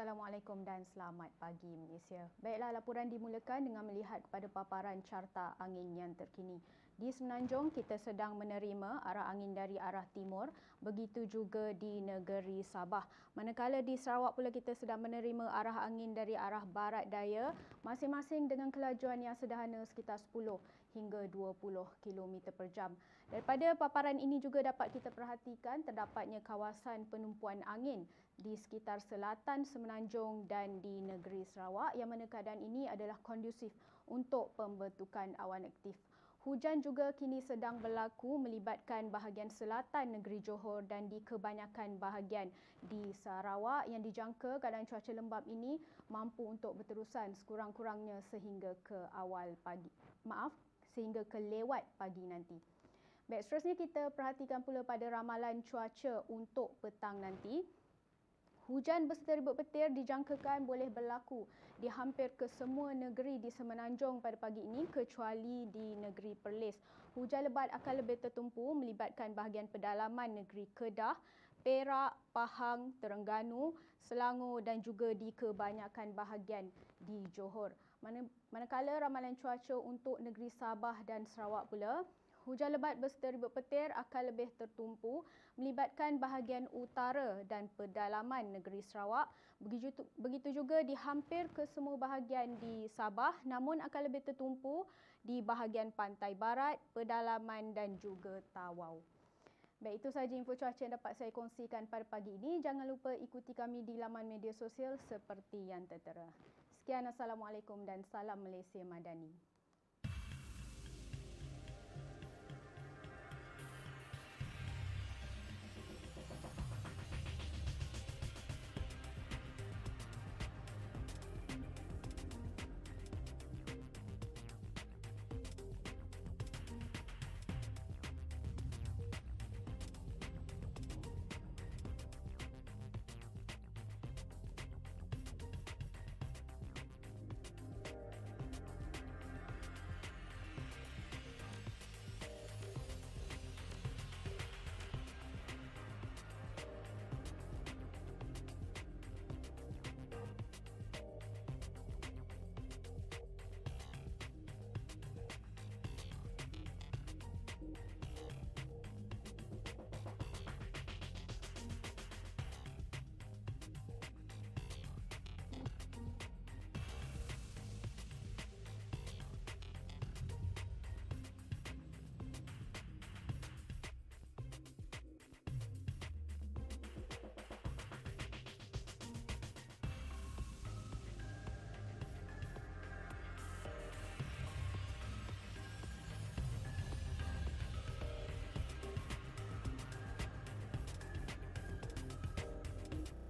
Assalamualaikum dan selamat pagi Malaysia. Baiklah laporan dimulakan dengan melihat kepada paparan carta angin yang terkini. Di Semenanjung kita sedang menerima arah angin dari arah timur, begitu juga di negeri Sabah. Manakala di Sarawak pula kita sedang menerima arah angin dari arah barat daya, masing-masing dengan kelajuan yang sederhana sekitar 10 hingga 20 km per jam. Daripada paparan ini juga dapat kita perhatikan terdapatnya kawasan penumpuan angin di sekitar selatan Semenanjung dan di negeri Sarawak yang mana keadaan ini adalah kondusif untuk pembentukan awan aktif. Hujan juga kini sedang berlaku melibatkan bahagian selatan negeri Johor dan di kebanyakan bahagian di Sarawak yang dijangka keadaan cuaca lembap ini mampu untuk berterusan sekurang-kurangnya sehingga ke awal pagi. Maaf, sehingga ke lewat pagi nanti. Baik, seterusnya kita perhatikan pula pada ramalan cuaca untuk petang nanti. Hujan berserta ribut petir dijangkakan boleh berlaku di hampir ke semua negeri di Semenanjung pada pagi ini kecuali di negeri Perlis. Hujan lebat akan lebih tertumpu melibatkan bahagian pedalaman negeri Kedah, Perak, Pahang, Terengganu, Selangor dan juga di kebanyakan bahagian di Johor. Manakala ramalan cuaca untuk negeri Sabah dan Sarawak pula Hujan lebat berserta ribut petir akan lebih tertumpu melibatkan bahagian utara dan pedalaman negeri Sarawak. Begitu, begitu juga di hampir ke semua bahagian di Sabah namun akan lebih tertumpu di bahagian pantai barat, pedalaman dan juga Tawau. Baik, itu sahaja info cuaca yang dapat saya kongsikan pada pagi ini. Jangan lupa ikuti kami di laman media sosial seperti yang tertera. Sekian, Assalamualaikum dan salam Malaysia Madani.